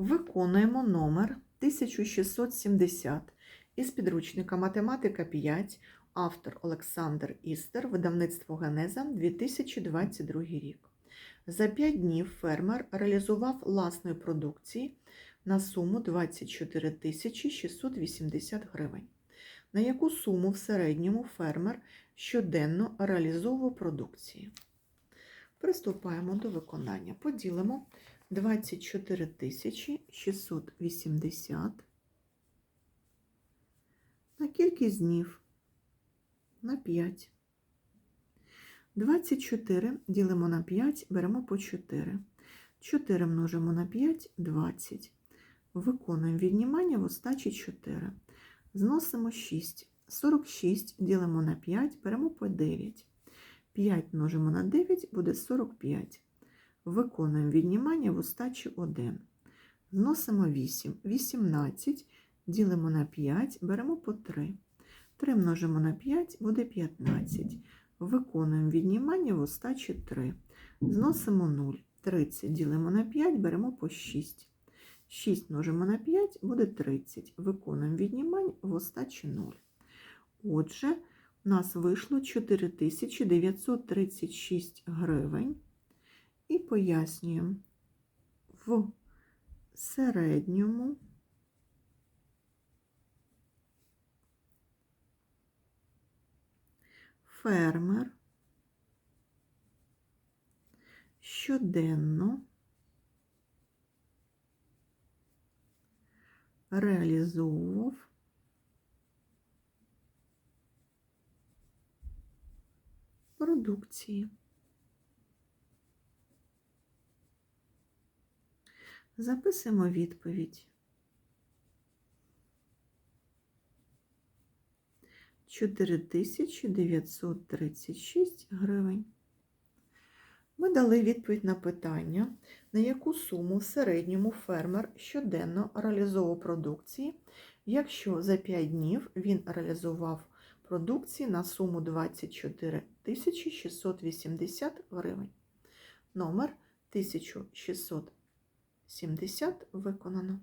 Виконуємо номер 1670 із підручника Математика 5, автор Олександр Істер, видавництво Генеза 2022 рік. За 5 днів фермер реалізував власної продукції на суму 24 680 гривень. На яку суму в середньому фермер щоденно реалізовував продукції? Приступаємо до виконання. Поділимо 24 тисячі 680 на кількість днів на 5. 24 ділимо на 5, беремо по 4. 4 множимо на 5 20. Виконуємо віднімання в остачі 4. Зносимо 6. 46 ділимо на 5, беремо по 9. 5 множимо на 9 буде 45. Виконуємо віднімання в остачі 1. Зносимо 8. 18 ділимо на 5, беремо по 3. 3 множимо на 5 буде 15. Виконуємо віднімання в остачі 3. Зносимо 0. 30 ділимо на 5, беремо по 6. 6 множимо на 5 буде 30. Виконуємо віднімання в остачі 0. Отже, у нас вийшло 4936 гривень. І пояснюємо в середньому фермер щоденно реалізовував продукції. Записуємо відповідь. 4936 гривень. Ми дали відповідь на питання, на яку суму в середньому фермер щоденно реалізовував продукції, якщо за 5 днів він реалізував продукції на суму 24 680 гривень. Номер 1670 виконано.